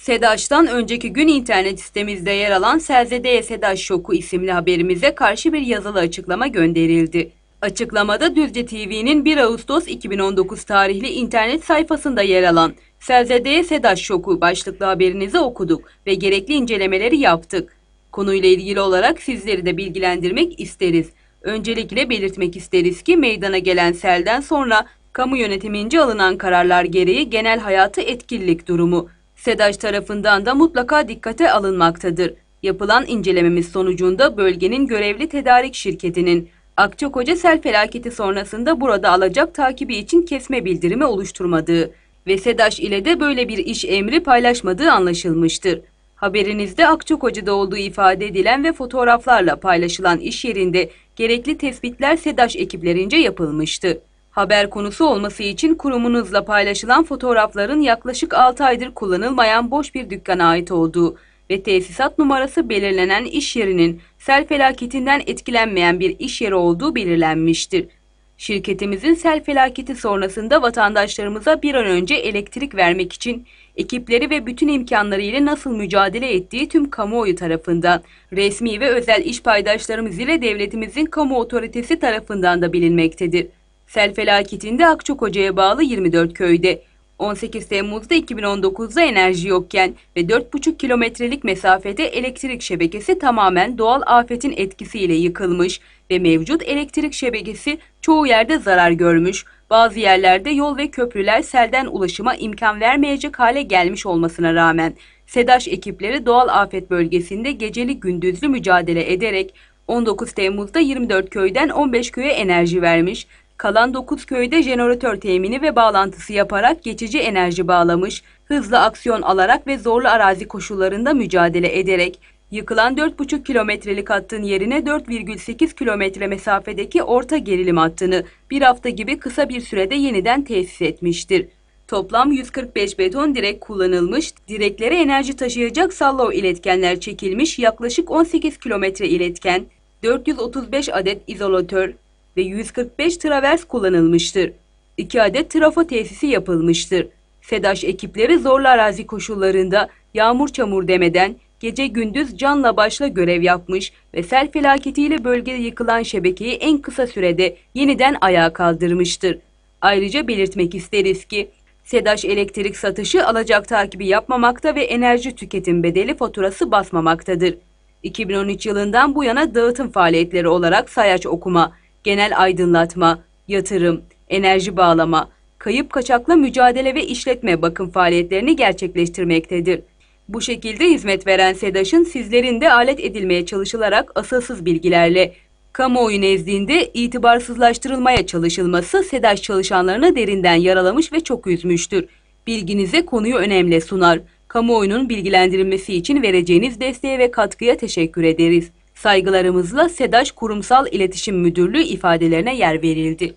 SEDAŞ'tan önceki gün internet sitemizde yer alan Selzedeye SEDAŞ Şoku isimli haberimize karşı bir yazılı açıklama gönderildi. Açıklamada Düzce TV'nin 1 Ağustos 2019 tarihli internet sayfasında yer alan Selzedeye SEDAŞ Şoku başlıklı haberinizi okuduk ve gerekli incelemeleri yaptık. Konuyla ilgili olarak sizleri de bilgilendirmek isteriz. Öncelikle belirtmek isteriz ki meydana gelen selden sonra kamu yönetimince alınan kararlar gereği genel hayatı etkililik durumu SEDAŞ tarafından da mutlaka dikkate alınmaktadır. Yapılan incelememiz sonucunda bölgenin görevli tedarik şirketinin Akçakoca sel felaketi sonrasında burada alacak takibi için kesme bildirimi oluşturmadığı ve SEDAŞ ile de böyle bir iş emri paylaşmadığı anlaşılmıştır. Haberinizde Akçakoca'da olduğu ifade edilen ve fotoğraflarla paylaşılan iş yerinde gerekli tespitler SEDAŞ ekiplerince yapılmıştı. Haber konusu olması için kurumunuzla paylaşılan fotoğrafların yaklaşık 6 aydır kullanılmayan boş bir dükkana ait olduğu ve tesisat numarası belirlenen iş yerinin sel felaketinden etkilenmeyen bir iş yeri olduğu belirlenmiştir. Şirketimizin sel felaketi sonrasında vatandaşlarımıza bir an önce elektrik vermek için ekipleri ve bütün imkanlarıyla nasıl mücadele ettiği tüm kamuoyu tarafından, resmi ve özel iş paydaşlarımız ile devletimizin kamu otoritesi tarafından da bilinmektedir. Sel felaketinde Akçakoca'ya bağlı 24 köyde. 18 Temmuz'da 2019'da enerji yokken ve 4,5 kilometrelik mesafede elektrik şebekesi tamamen doğal afetin etkisiyle yıkılmış ve mevcut elektrik şebekesi çoğu yerde zarar görmüş, bazı yerlerde yol ve köprüler selden ulaşıma imkan vermeyecek hale gelmiş olmasına rağmen SEDAŞ ekipleri doğal afet bölgesinde geceli gündüzlü mücadele ederek 19 Temmuz'da 24 köyden 15 köye enerji vermiş, Kalan 9 köyde jeneratör temini ve bağlantısı yaparak geçici enerji bağlamış, hızlı aksiyon alarak ve zorlu arazi koşullarında mücadele ederek yıkılan 4,5 kilometrelik hattın yerine 4,8 kilometre mesafedeki orta gerilim hattını bir hafta gibi kısa bir sürede yeniden tesis etmiştir. Toplam 145 beton direk kullanılmış, direklere enerji taşıyacak sallo iletkenler çekilmiş, yaklaşık 18 kilometre iletken, 435 adet izolatör, ve 145 travers kullanılmıştır. 2 adet trafo tesisi yapılmıştır. SEDAŞ ekipleri zorlu arazi koşullarında yağmur çamur demeden gece gündüz canla başla görev yapmış ve sel felaketiyle bölgede yıkılan şebekeyi en kısa sürede yeniden ayağa kaldırmıştır. Ayrıca belirtmek isteriz ki SEDAŞ elektrik satışı alacak takibi yapmamakta ve enerji tüketim bedeli faturası basmamaktadır. 2013 yılından bu yana dağıtım faaliyetleri olarak sayaç okuma, genel aydınlatma, yatırım, enerji bağlama, kayıp kaçakla mücadele ve işletme bakım faaliyetlerini gerçekleştirmektedir. Bu şekilde hizmet veren SEDAŞ'ın sizlerin de alet edilmeye çalışılarak asılsız bilgilerle kamuoyu nezdinde itibarsızlaştırılmaya çalışılması SEDAŞ çalışanlarını derinden yaralamış ve çok üzmüştür. Bilginize konuyu önemli sunar. Kamuoyunun bilgilendirilmesi için vereceğiniz desteğe ve katkıya teşekkür ederiz. Saygılarımızla SEDAŞ Kurumsal İletişim Müdürlüğü ifadelerine yer verildi.